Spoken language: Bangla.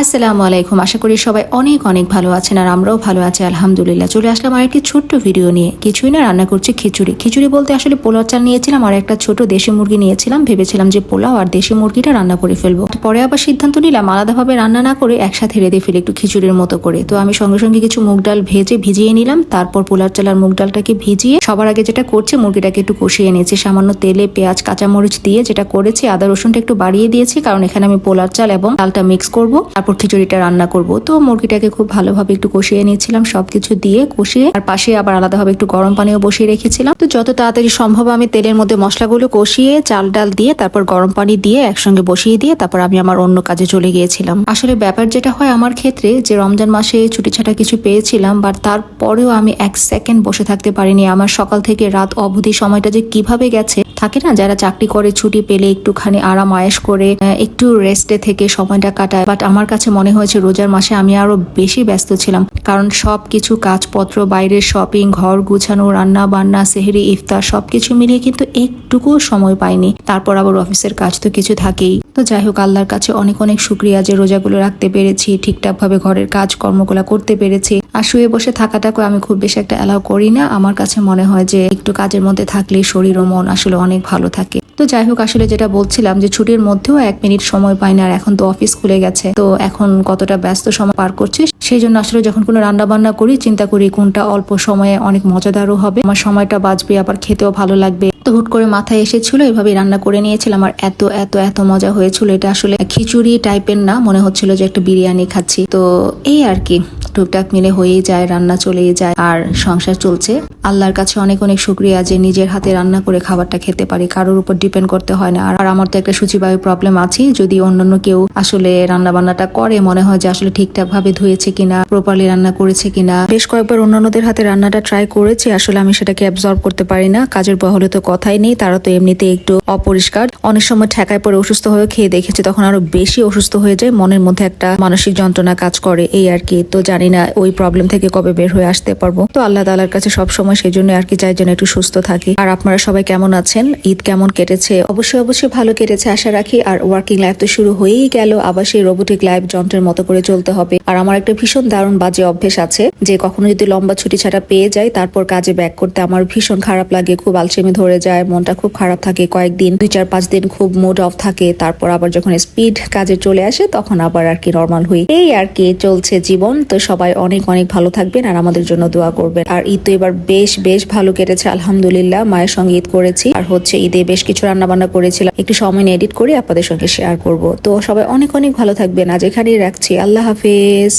আসসালামু আলাইকুম। আশা করি সবাই অনেক অনেক ভালো আছেন আর আমরাও ভালো আছি, আলহামদুলিল্লাহ। চলে আসলাম আর একটি ছোট্ট ভিডিও নিয়ে। কিছুই না, রান্না করছি খিচুড়ি। খিচুড়ি বলতে আসলে পোলাও চাল নিয়েছিলাম আর একটা ছোট দেশি মুরগি নিয়েছিলাম। ভেবেছিলাম যে পোলাও আর দেশি মুরগিটা রান্না করে ফেলব। পরে আবার সিদ্ধান্ত নিলাম, আলাদাভাবে রান্না না করে একসাথে রেঁধে ফেলি একটু খিচুড়ির মতো করে। তো আমি সঙ্গে সঙ্গে কিছু মুগ ডাল ভেজে ভিজিয়ে নিলাম। তারপর পোলাও চাল আর মুগ ডালটাকে ভিজিয়ে সবার আগে যেটা করছে, মুরগিটাকে একটু কষিয়ে নিয়েছি। সামান্য তেলে পেঁয়াজ, কাঁচামরিচ দিয়ে যেটা করেছি, আদা রসুনটা একটু বাড়িয়ে দিয়েছি। কারণ এখানে আমি পোলার চাল এবং ডালটা মিক্স করব। তারপর খিচুড়িটা রান্না করব। তো মুরগিটাকে খুব ভালোভাবে একটু কষিয়ে নিয়েছিলাম, সবকিছু দিয়ে কষিয়ে আর পাশে আবার আলাদাভাবে একটু গরম পানিও বসিয়ে রেখেছিলাম। তো যত তাড়াতাড়ি সম্ভব আমি তেলের মধ্যে মশলাগুলো কষিয়ে চাল ডাল দিয়ে তারপর গরম পানি দিয়ে একসঙ্গে বসিয়ে দিয়ে তারপর আমি আমার অন্য কাজে চলে গিয়েছিলাম। আসলে ব্যাপার যেটা হয় আমার ক্ষেত্রে যে রমজান মাসে ছুটি ছাটা কিছু পেয়েছিলাম, বাট তারপরেও আমি এক সেকেন্ড বসে থাকতে পারিনি। আমার সকাল থেকে রাত অবধি সময়টা যে কীভাবে গেছে, থাকে না? যারা চাকরি করে ছুটি পেলে একটুখানি আরাম আয়েস করে একটু রেস্টে থেকে সময়টা কাটায়। বাট আমার কাছে মনে হয়েছে রোজার মাসে আমি আরও বেশি ব্যস্ত ছিলাম। কারণ সব কিছু কাজপত্র, বাইরের শপিং ঘর গুছানো রান্না বান্না সেহেরি, ইফতার সবকিছু মিলিয়ে কিন্তু একটুকুও সময় পাইনি। তারপর আবার অফিসের কাজ তো কিছু থাকেই। তো যাই হোক, আল্লাহর কাছে অনেক অনেক শুক্রিয়া যে রোজাগুলো রাখতে পেরেছি ঠিকঠাক ভাবে ঘরের কাজ কর্মগুলো করতে পেরেছি। আর শুয়ে বসে থাকাটাকে আমি খুব বেশি একটা অ্যালাউ করি না। আমার কাছে মনে হয় যে একটু কাজের মধ্যে থাকলে শরীর ও মন আসলে অনেক ভালো থাকে। তো যাই হোক, আসলে যেটা বলছিলাম যে ছুটির মধ্যেও এক মিনিট সময় পাই না, আর এখন তো অফিস খুলে গেছে। তো এখন কতটা ব্যস্ত সময় পার করছি সেই জন্য আসলে যখন কোনো রান্না বান্না করি, চিন্তা করি কোনটা অল্প সময়ে অনেক মজাদারও হবে। আমার সময়টা বাঁচবে, আবার খেতেও ভালো লাগবে। তো হুট করে মাথায় এসেছিল এভাবে রান্না করে নিয়েছিলাম। আর এত এত এত মজা হয়েছিল। এটা আসলে খিচুড়ি টাইপের না, মনে হচ্ছিল যে একটা বিরিয়ানি খাচ্ছি। তো এই আর কি। টুকটাক মিলে হয়েই যায়, রান্না চলেই যায় আর সংসার চলছে। আল্লাহর কাছে অনেক অনেক শুক্রিয়া যে নিজের হাতে রান্না করে খাবারটা খেতে পারি। কারোর উপর ডিপেন্ড করতে হয় না। আর আমার তো একটা সূচিবায়ু প্রবলেম আছে যদি অন্যান্য কেউ আসলে রান্না বান্নাটা করে, মনে হয় যে আসলে ঠিকঠাক ভাবে ধুয়েছে কিনা প্রপারলি রান্না করেছে কিনা। বেশ কয়েকবার অন্যান্যদের হাতে রান্নাটা ট্রাই করেছি। আসলে আমি সেটাকে অ্যাবজর্ব করতে পারি না। কাজের বহলে তো কথাই নেই। তারা তো এমনিতে একটু অপরিষ্কার। অনেক সময় ঠেকায় পরে অসুস্থ হয়ে খেয়ে দেখেছি, তখন আরও বেশি অসুস্থ হয়ে যায়। মনের মধ্যে একটা মানসিক যন্ত্রণা কাজ করে, এই আর কি। তো জানি না ওই প্রবলেম থেকে কবে বের হয়ে আসতে পারব। তো আল্লাহ তালার কাছে সব সময় সেই জন্য আর কি চাই যেন একটু সুস্থ থাকি। আর আপনারা সবাই কেমন আছেন? ঈদ কেমন কেটেছে? অবশ্যই অবশ্যই ভালো কেটেছে, আশা রাখি। আর ওয়ার্কিং লাইফ তো শুরু হয়েই গেল। আবার সেই রোবোটিক লাইফ যন্ত্রের মতো করে চলতে হবে। আর আমার একটা ভীষণ দারুণ বাজে অভ্যেস আছে যে কখনো যদি লম্বা ছুটি ছাড়া পেয়ে যাই, তারপর কাজে ব্যাক করতে আমার ভীষণ খারাপ লাগে, খুব আলসেমি ধরে যায়, মনটা খুব খারাপ থাকে কয়েকদিন, দুই চার পাঁচ দিন খুব মুড অফ থাকে, তারপর আবার যখন স্পিড কাজে চলে আসে, তখন আবার আর কি নর্মাল হই। এই আর কি চলছে জীবন। তো সবাই অনেক অনেক ভালো থাকবেন আর আমাদের জন্য দোয়া করবেন। আর ঈদ তো এবার বেশ বেশ ভালো কেটেছে, আলহামদুলিল্লাহ। মায়ের সঙ্গে ঈদ করেছি। আর হচ্ছে ঈদে বেশ কিছু রান্না বান্না করেছিলাম। একটু সময় নিয়ে এডিট করে, আপনাদের সঙ্গে শেয়ার করব। তো সবাই অনেক অনেক ভালো থাকবেন। আজ এখানেই রাখছি। আল্লাহ হাফেজ।